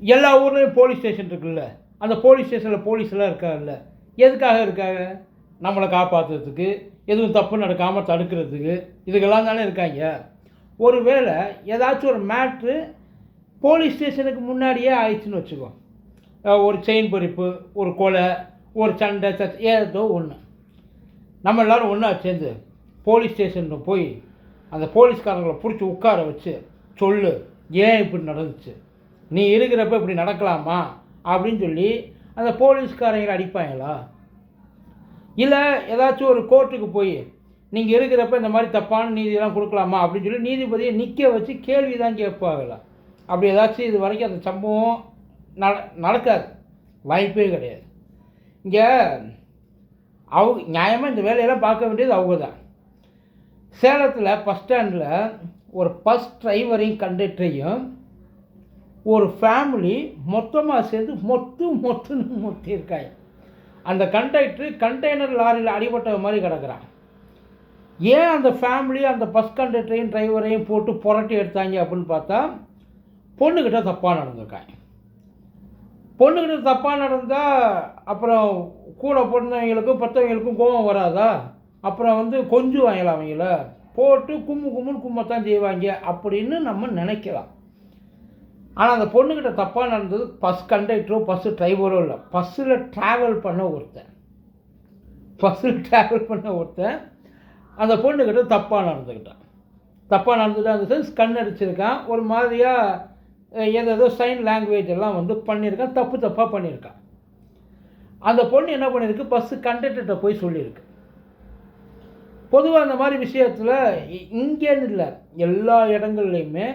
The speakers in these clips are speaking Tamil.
எல்லா ஊர்லேயும் போலீஸ் ஸ்டேஷன் இருக்குல்ல. அந்த போலீஸ் ஸ்டேஷனில் போலீஸ்லாம் இருக்காங்கல்ல. எதுக்காக இருக்காங்க? நம்மளை காப்பாற்றுறதுக்கு எதுவும் தப்பு நடக்காமல் தடுக்கிறதுக்கு இதுக்கெல்லாம் தானே இருக்காங்க. ஒரு வேளை ஏதாச்சும் ஒரு மேட்ரு போலீஸ் ஸ்டேஷனுக்கு முன்னாடியே ஆயிடுச்சுன்னு வச்சுக்கோ. ஒரு செயின் பறிப்பு ஒரு கொலை ஒரு சண்டை சச்ச ஏதோ ஒன்று நம்ம எல்லாரும் ஒன்றா சேர்ந்து போலீஸ் ஸ்டேஷனில் போய் அந்த போலீஸ்காரங்களை பிடிச்சி உட்கார வச்சு சொல்லு ஏன் இப்படி நடந்துச்சு? நீ இருக்கிறப்ப இப்படி நடக்கலாமா? அப்படின்னு சொல்லி அந்த போலீஸ்காரங்களை அடிப்பாங்களா? இல்லை ஏதாச்சும் ஒரு கோர்ட்டுக்கு போய் நீங்கள் இருக்கிறப்ப இந்த மாதிரி தப்பான நீதியெல்லாம் கொடுக்கலாமா? அப்படின்னு சொல்லி நீதிபதியை நிற்க வச்சு கேள்வி தான் கேட்பாங்களா? அப்படி ஏதாச்சும் இது வரைக்கும் அந்த சம்பவம் நட நடக்காது. வாய்ப்பே கிடையாது. இங்கே அவங்க நியாயமாக இந்த வேலையெல்லாம் பார்க்க வேண்டியது அவங்க தான். சேலத்தில் பஸ் ஸ்டாண்டில் ஒரு பஸ் டிரைவரையும் கண்டக்டரையும் ஒரு ஃபேமிலி மொத்தமாக சேர்ந்து மொத்து மொத்துன்னு மொத்திருக்காங்க அந்த கண்டக்டர் கண்டெய்னர் லாரியில் அடிபட்ட மாதிரி கிடக்கிறான். ஏன் அந்த ஃபேமிலி அந்த பஸ் கண்டக்டரையும் டிரைவரையும் போட்டு புரட்டி எடுத்தாங்க அப்படின்னு பார்த்தா பொண்ணுக்கிட்ட தப்பாக நடந்திருக்காங்க பொண்ணுக்கிட்ட தப்பாக நடந்தால் அப்புறம் கூட பிறந்தவங்களுக்கும் பத்தவங்களுக்கும் கோபம் வராதா? அப்புறம் வந்து கொஞ்சம் வாங்கலாம் அவங்கள? போட்டு கும்மு கும்முன்னு கும்மத்தான் செய்வாங்க அப்படின்னு நம்ம நினைக்கலாம். ஆனால் அந்த பொண்ணுக்கிட்ட தப்பாக நடந்தது பஸ் கண்டக்டரோ பஸ்ஸு டிரைவரோ இல்லை. பஸ்ஸில் ட்ராவல் பண்ண ஒருத்தன். பஸ்ஸில் ட்ராவல் பண்ண ஒருத்தன் அந்த பொண்ணுக்கிட்ட தப்பாக நடந்துக்கிட்டான் தப்பாக நடந்துட்டு அந்த சென்ஸ் கண் அடிச்சிருக்கான். ஒரு மாதிரியாக ஏதேதோ சைன் லாங்குவேஜ் எல்லாம் வந்து பண்ணியிருக்கான் தப்பு தப்பாக பண்ணியிருக்கான். அந்த பொண்ணு என்ன பண்ணியிருக்கு? பஸ்ஸு கண்டக்டர்கிட்ட போய் சொல்லியிருக்கு. பொதுவாக அந்த மாதிரி விஷயத்தில் இங்கேன்னு இல்லை எல்லா இடங்கள்லையுமே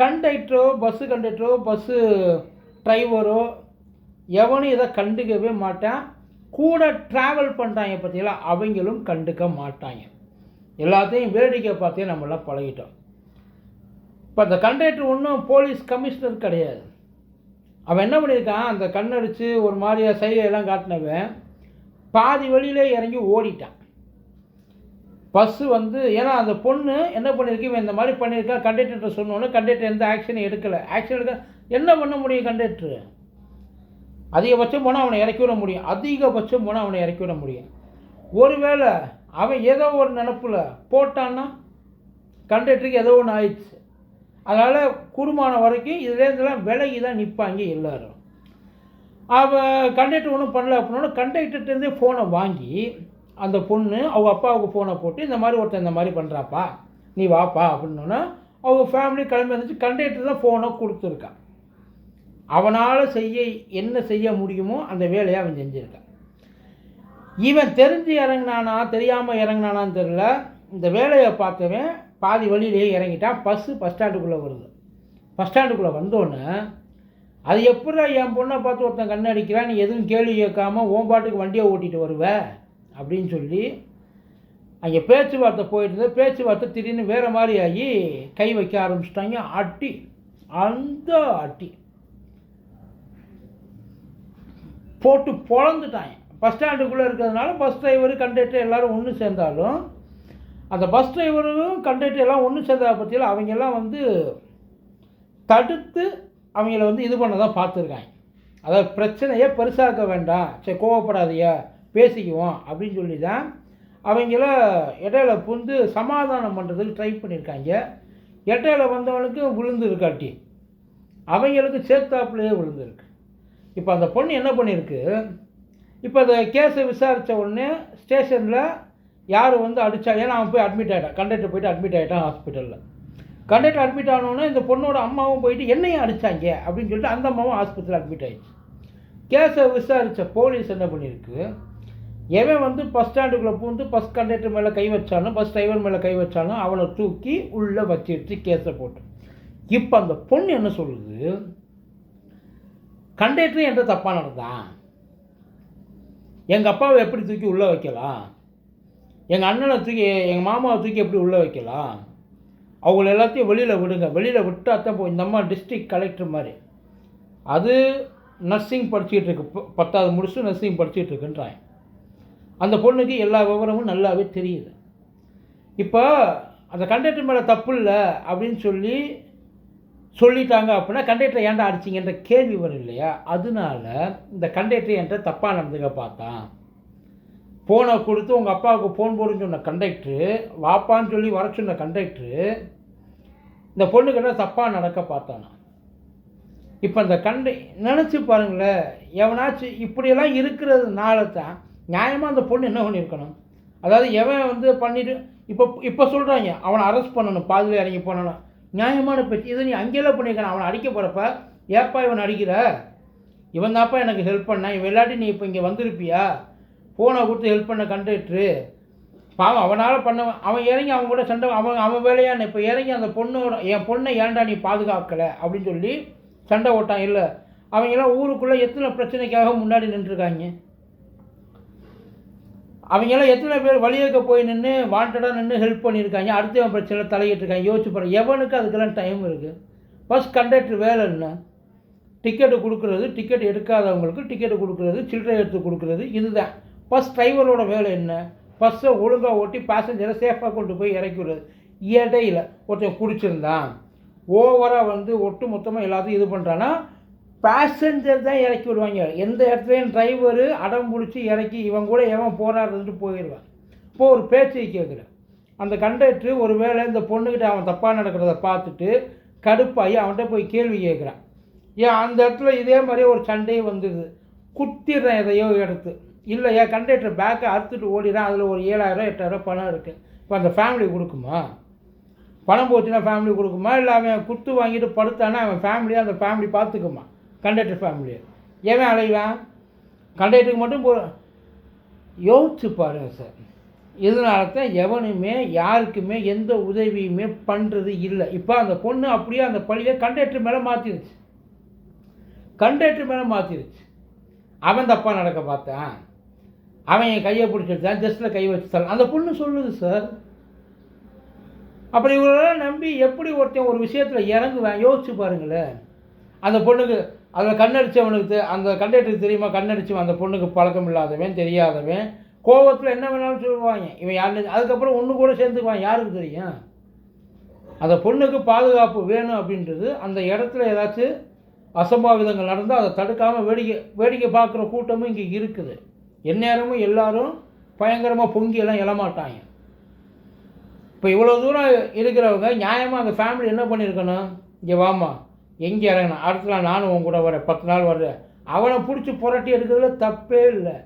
கண்டக்டரோ பஸ்ஸு கண்டக்டரோ பஸ்ஸு டிரைவரோ எவனும் இதை கண்டுக்கவே மாட்டான். கூட ட்ராவல் பண்ணுறாங்க பார்த்தீங்களா அவங்களும் கண்டுக்க மாட்டாங்க. எல்லாத்தையும் வேடிக்கை பார்த்தே நம்மளாம் பழகிட்டோம். இப்போ அந்த கண்டக்டர் ஒன்றும் போலீஸ் கமிஷனர் கிடையாது. அவன் என்ன பண்ணியிருக்கான்? அந்த கண்ணடிச்சு ஒரு மாதிரியாக சைகையெல்லாம் காட்டினவன் பாதி வழியிலே இறங்கி ஓடிட்டான். பஸ்ஸு வந்து ஏன்னா அந்த பொண்ணு என்ன பண்ணியிருக்கு இவன் இந்த மாதிரி பண்ணியிருக்கா? கண்டக்டர்கிட்ட சொன்னோன்னே கண்டக்டர் எந்த ஆக்ஷனும் எடுக்கலை. ஆக்ஷன் எடுக்க என்ன பண்ண முடியும் கண்டக்டரு? அதிகபட்சம் போனால் அவனை இறக்கி விட முடியும். அதிகபட்சம் போனால் அவனை இறக்கி விட முடியும். ஒருவேளை அவன் ஏதோ ஒரு நினப்பில் போட்டான்னா கண்டக்டருக்கு ஏதோ ஒன்று ஆயிடுச்சு. அதனால் குடும்பமான வரைக்கும் இதுலேருந்துலாம் விலகி தான் நிற்பாங்க எல்லோரும். அவள் கண்டக்டர் ஒன்றும் பண்ணல அப்படின்னா கண்டக்டர்கிட்டருந்தே ஃபோனை வாங்கி அந்த பொண்ணு அவங்க அப்பாவுக்கு ஃபோனை போட்டு இந்த மாதிரி ஒருத்தன் இந்த மாதிரி பண்ணுறாப்பா நீ வாப்பா அப்படின்னோன்னா அவங்க ஃபேமிலி கிளம்பி வந்துச்சு. கண்டக்டர் தான் ஃபோனை கொடுத்துருக்கான் அவனால் செய்ய என்ன செய்ய முடியுமோ அந்த வேலையை அவன் செஞ்சுருக்கான் இவன் தெரிஞ்சு இறங்குனானா தெரியாமல் இறங்குனானான்னு தெரில இந்த வேலையை பார்த்தவன் பாதி வழியிலேயே இறங்கிட்டான். பஸ்ஸு பஸ் ஸ்டாண்டுக்குள்ளே வருது. பஸ் ஸ்டாண்டுக்குள்ளே வந்தோன்னே அது எப்படா என் பொண்ணை பார்த்து ஒருத்தன் கண்ணடிக்கிறான் நீ எதுவும் கேள்வி கேட்காம ஓன் பாட்டுக்கு வண்டியை ஓட்டிகிட்டு வருவ? அப்படின்னு சொல்லி அங்கே பேச்சுவார்த்தை போயிட்டு இருந்தது. பேச்சுவார்த்தை திடீர்னு வேறு மாதிரி ஆகி கை வைக்க ஆரம்பிச்சிட்டாங்க. அட்டி அந்த அட்டி. போட்டு பொழந்துட்டாங்க. பஸ் ஸ்டாண்டுக்குள்ளே இருக்கிறதுனால பஸ் டிரைவர் கண்டக்டர் எல்லோரும் ஒன்று சேர்ந்தாலும் அந்த பஸ் டிரைவரும் கண்டக்டர் எல்லாம் ஒன்று சேர்ந்ததை பற்றியில் அவங்க எல்லாம் வந்து தடுத்து அவங்கள வந்து இது பண்ண தான் பார்த்துருக்காங்க. அதாவது பிரச்சனையை பெருசாக்க வேண்டாம். சரி கோவப்படாதியா பேசிக்குவோம் அப்படின்னு சொல்லி தான் அவங்கள இடையில புந்து சமாதானம் பண்ணுறதுக்கு ட்ரை பண்ணியிருக்காங்க. இடையில வந்தவனுக்கு விழுந்து இருக்காட்டி அவங்களுக்கு சேர்த்தாப்புலேயே விழுந்துருக்கு இப்போ அந்த பொண்ணு என்ன பண்ணியிருக்கு? இப்போ அந்த கேஸை விசாரித்த உடனே ஸ்டேஷனில் யார் வந்து அடித்தா ஏன்னா அவன் போய் அட்மிட் ஆகிட்டான் கண்டக்டர் போயிட்டு அட்மிட் ஆகிட்டான் ஹாஸ்பிட்டலில் கண்டக்டர் அட்மிட் ஆனோடனே இந்த பொண்ணோட அம்மாவும் போயிட்டு என்னையும் அடித்தாங்க அப்படின்னு சொல்லிட்டு அந்த அம்மாவும் ஆஸ்பத்திரியில் அட்மிட் ஆகிடுச்சு கேஸை விசாரித்த போலீஸ் என்ன பண்ணியிருக்கு? எவன் வந்து பஸ் ஸ்டாண்டுக்குள்ளே பூந்து பஸ் கண்டக்டர் மேலே கை வச்சாலும் பஸ் டிரைவர் மேலே கை வச்சாலும் அவனை தூக்கி உள்ளே வச்சிருச்சு கேஸை போட்டு. இப்போ அந்த பொண்ணு என்ன சொல்லுது? கண்டக்டர் என்ற தப்பாக நடந்தான் எங்கள் அப்பாவை எப்படி தூக்கி உள்ளே வைக்கலாம்? எங்கள் அண்ணனை தூக்கி எங்கள் மாமாவை தூக்கி எப்படி உள்ளே வைக்கலாம்? அவங்கள எல்லாத்தையும் வெளியில் விடுங்க. வெளியில் விட்டு அத்தான் போய் இந்த அம்மா டிஸ்ட்ரிக்ட் கலெக்டர் மாதிரி. அது நர்சிங் படிச்சுட்டு இருக்கு. ப- பத்தாவது முடிச்சு நர்சிங் படிச்சுட்டு இருக்குன்றாங்க. அந்த பொண்ணுக்கு எல்லா விவரமும் நல்லாவே தெரியுது. இப்போ அந்த கண்டக்டர் மேலே தப்பு இல்லை அப்படின்னு சொல்லி சொல்லிட்டாங்க அப்படின்னா கண்டக்டரை ஏன்டா அடிச்சிங்கன்ற கேள்வி வரும் இல்லையா? அதனால இந்த கண்டக்டர் என்கிட்ட தப்பாக நடந்துக்க பார்த்தான். ஃபோனை கொடுத்து உங்கள் அப்பாவுக்கு ஃபோன் போடுன்னு சொன்ன கண்டக்டரு வாப்பான்னு சொல்லி வர சொன்ன கண்டக்டரு இந்த பொண்ணுக்கிட்ட தப்பாக நடக்க பார்த்தானா? இப்போ இந்த கண்ட நினச்சி பாருங்களேன் எவனாச்சும் இப்படியெல்லாம் இருக்கிறதுனால தான் நியாயமாக அந்த பொண்ணு என்ன பண்ணியிருக்கணும் அதாவது எவன் வந்து பண்ணிட்டு இப்போ இப்போ சொல்கிறாங்க அவனை அரெஸ்ட் பண்ணணும் பாதியில் இறங்கி பண்ணணும் நியாயமான பேச்சு. இதை நீ அங்கேயெல்லாம் பண்ணியிருக்கான அவனை அடிக்க போகிறப்ப ஏப்பா இவன் அடிக்கிற? இவன் தான்ப்பா எனக்கு ஹெல்ப் பண்ணேன் இவன் இல்லாட்டி நீ இப்போ இங்கே வந்திருப்பியா? ஃபோனை கொடுத்து ஹெல்ப் பண்ண கண்டக்டரு பாவம் அவனால் பண்ண அவன் இறங்கி அவன் கூட சண்டை அவன் அவன் வேலையான இப்போ இறங்கி அந்த பொண்ணோட என் பொண்ணை ஏன்டா நீ பாதுகாக்கலை? அப்படின்னு சொல்லி சண்டை ஓட்டான். இல்லை அவங்களாம் ஊருக்குள்ளே எத்தனை பிரச்சனைக்காக முன்னாடி நின்றுருக்காங்க? அவங்கெல்லாம் எத்தனை பேர் வழியேக்க போய் நின்று வாண்டடாக நின்று ஹெல்ப் பண்ணியிருக்காங்க அடுத்தவன் பிரச்சனையில் தலையிட்டிருக்காங்க யோசிச்சு பாருங்க எவனுக்கு அதுக்கெல்லாம் டைம் இருக்குது பஸ் கண்டக்டர் வேலை என்ன? டிக்கெட்டு கொடுக்குறது டிக்கெட் எடுக்காதவங்களுக்கு டிக்கெட்டு கொடுக்குறது சில்லறை எடுத்து கொடுக்குறது இதுதான். பஸ் டிரைவரோட வேலை என்ன? பஸ்ஸை ஒழுங்காக ஓட்டி பேசஞ்சரை சேஃபாக கொண்டு போய் இறக்கி விடுறது. இடையில ஒருத்தன் குடிச்சிருந்தான் ஓவராக வந்து ஒட்டு மொத்தமாக எல்லாத்தையும் இது பண்ணுறான்னா பேசஞ்சர் தான் இறக்கி விடுவாங்க. எந்த இடத்துலையும் டிரைவரு அடம் பிடிச்சி இறக்கி இவன் கூட எவன் போராடுறதுட்டு போயிடுவான். இப்போ ஒரு பேச்சை கேட்குறேன். அந்த கண்டக்டர் ஒரு வேளை இந்த பொண்ணுக்கிட்ட அவன் தப்பாக நடக்கிறத பார்த்துட்டு கடுப்பாகி அவன்கிட்ட போய் கேள்வி கேட்குறான். ஏன் அந்த இடத்துல இதே மாதிரி ஒரு சண்டையே வந்துடுது குத்திடுறேன் எதையோ எடுத்து. இல்லை ஏன் கண்டக்டர் பேக்கை அறுத்துட்டு ஓடிறான் அதில் ஒரு ஏழாயிரம் எட்டாயிரம் பணம் இருக்குது இப்போ அந்த ஃபேமிலி கொடுக்குமா? பணம் போச்சுன்னா ஃபேமிலி கொடுக்குமா? இல்லை அவன் குத்து வாங்கிட்டு படுத்தானா? அவன் ஃபேமிலியாக அந்த ஃபேமிலி பார்த்துக்குமா? கண்டக்டர் ஃபேமிலி ஏன் அலைவான் கண்டக்டருக்கு மட்டும் போ யோசிச்சு பாருங்க சார் இதனால தான் எவனுமே யாருக்குமே எந்த உதவியுமே பண்ணுறது இல்லை. இப்போ அந்த பொண்ணு அப்படியே அந்த பழியை கண்டக்டர் மேலே மாற்றிருச்சு கண்டக்டர் மேலே மாற்றிருச்சு அவன் தப்பாக நடக்க பார்த்தான். அவன் என் கையை பிடிச்சிருச்சான் ஜஸ்ட்டில் கை வச்சுட்டான் அந்த பொண்ணு சொல்லுது சார் அப்புறம் இவரெல்லாம் நம்பி எப்படி ஒருத்தன் ஒரு விஷயத்தில் இறங்குவேன்? யோசிச்சு பாருங்களேன். அந்த பொண்ணுக்கு அதில் கண்ணடிச்சவனுக்கு அந்த கண்டக்டருக்கு தெரியுமா? கண்ணடிச்சவன் அந்த பொண்ணுக்கு பழக்கம் இல்லாதவன் தெரியாதவன். கோபத்தில் என்ன வேணாலும் சொல்லுவாங்க. இவன் யாருன்னு அதுக்கப்புறம் ஒன்று கூட சேர்ந்துக்குவான். யாருக்கு தெரியும்? அந்த பொண்ணுக்கு பாதுகாப்பு வேணும் அப்படின்றது அந்த இடத்துல ஏதாச்சும் அசம்பாவிதங்கள் நடந்தால் அதை தடுக்காமல் வேடிக்கை வேடிக்கை பார்க்குற கூட்டமும் இங்கே இருக்குது. எந்நேரமும் எல்லாரும் பயங்கரமாக பொங்கி எல்லாம் எழமாட்டாங்க. இப்போ இவ்வளோ தூரம் இருக்கிறவங்க நியாயமாக அந்த ஃபேமிலி என்ன பண்ணியிருக்கணும்? இங்கே வாமா எங்கே இறங்கணும் அடுத்த நாள் நானும் உன் கூட வரேன். பத்து நாள் வர்றேன் அவனை பிடிச்சி புரட்டி எடுக்கிறதுல தப்பே இல்லை.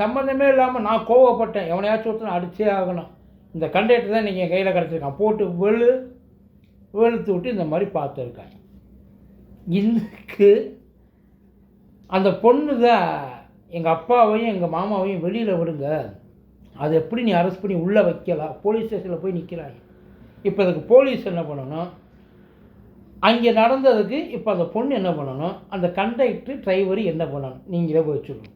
சம்மந்தமே இல்லாமல் நான் கோவப்பட்டேன். எவனையாச்சும் ஒருத்தனை அடிச்சே ஆகணும். இந்த கண்டக்டர் தான் நீங்கள் கையில் கிடச்சிருக்கான். போட்டு வெளு வெளுத்து விட்டு இந்த மாதிரி பார்த்துருக்காங்க இதுக்கு அந்த பொண்ணு தான் எங்கள் அப்பாவையும் எங்கள் மாமாவையும் வெளியில் விடுங்க. அது எப்படி நீ அரெஸ்ட் பண்ணி உள்ளே வைக்கலாம்? போலீஸ் ஸ்டேஷனில் போய் நிற்கிறாங்க இப்போ அதுக்கு போலீஸ் என்ன பண்ணணும்? அங்கே நடந்ததுக்கு இப்போ அந்த பொண்ணு என்ன பண்ணணும்? அந்த கண்டக்டர் டிரைவர் என்ன பண்ணணும்? நீங்களே போய் சொல்லணும்